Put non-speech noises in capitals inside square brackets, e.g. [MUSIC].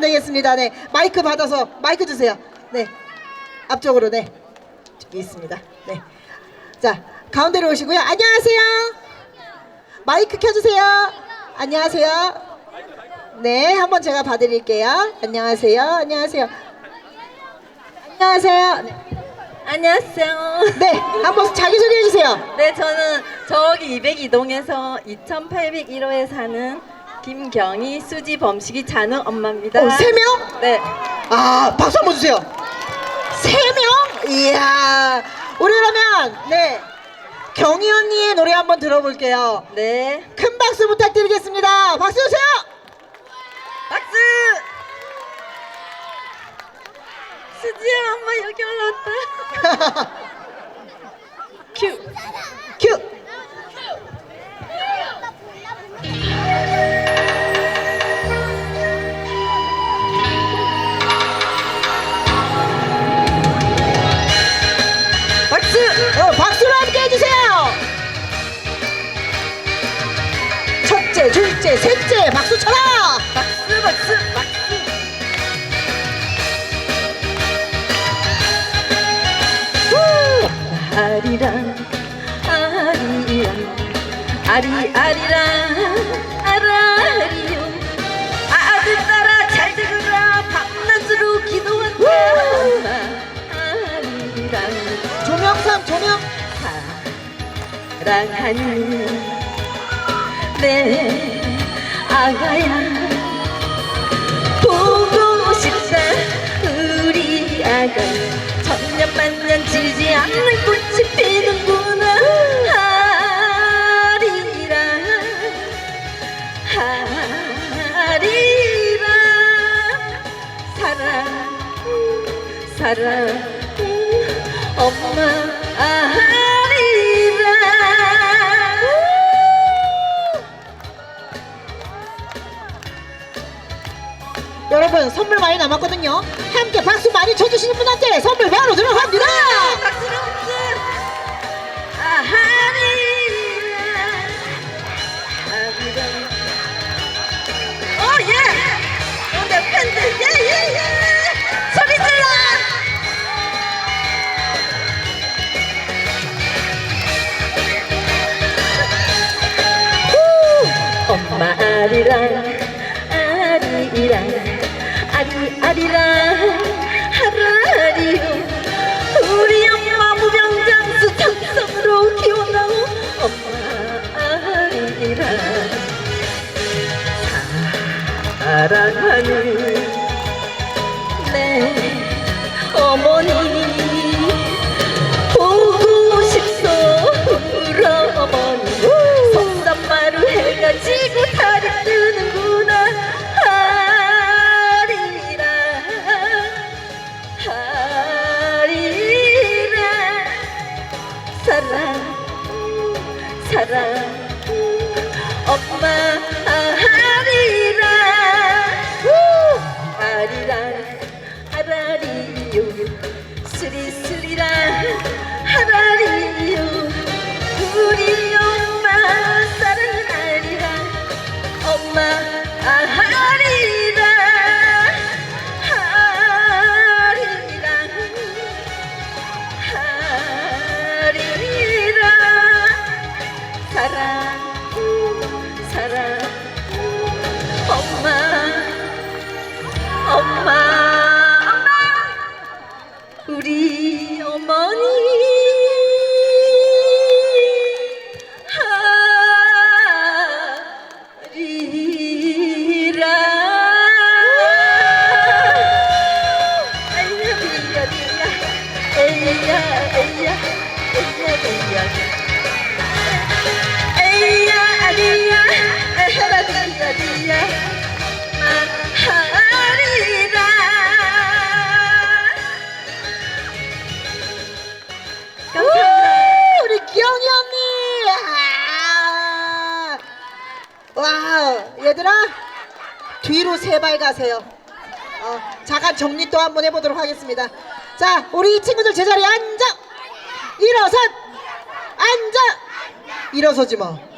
하시면 되겠습니다. 네, 마이크 받아서 마이크 주세요. 네, 앞쪽으로 네, 저기 있습니다. 네, 자 가운데로 오시고요. 안녕하세요. 마이크 켜주세요. 안녕하세요. 네, 한번 제가 봐드릴게요. 안녕하세요. 안녕하세요. 안녕하세요. 네, 안녕하세요. 네, 한번 자기 소개 해 주세요. 네, 저는 저기 202동에서 2801호에 사는 김경희, 수지, 범식이, 찬우 엄마입니다. 어, 세 명? 네. 아, 박수 한번 주세요. 세 명? 이야. 우리 그러면, 네. 경희 언니의 노래 한번 들어볼게요. 네. 큰 박수 부탁드리겠습니다. 박수 주세요! 박수! 수지야, 엄마 여기 올라왔다. [LAUGHS] 아리 아리랑, 아라리요. 아들 따라 잘 들으라 밤낮으로 기도한다. 아리랑. 조명삼, 조명. 사랑하는 내 아가야 보고 싶다 우리 아가 천년 만년 지지 않는 꽃이 사랑 엄마 여러분, 선물 많이 남았거든요. 함께 박수 많이 쳐주시는 분한테 선물 바로 아리랑 아리랑 아리 아리랑 하라리요. 우리 엄마 무병장수 장성으로 키워나오 엄마 아리랑. 사랑하는 내 어머니 사랑 엄마 하리라 하리라 하라리요 스리스리라 하라리요 우리 엄마 사랑하리라. 엄마 하 사랑 사랑 엄마 엄마 우리 어머니 하 우리 기영이! 아! 와우, 얘들아, 뒤로 세 발 가세요. 어, 잠깐 정리 또 한번 해보도록 하겠습니다. 자, 우리 친구들 제자리에 앉아! 일어서! 앉아! 일어서지 마.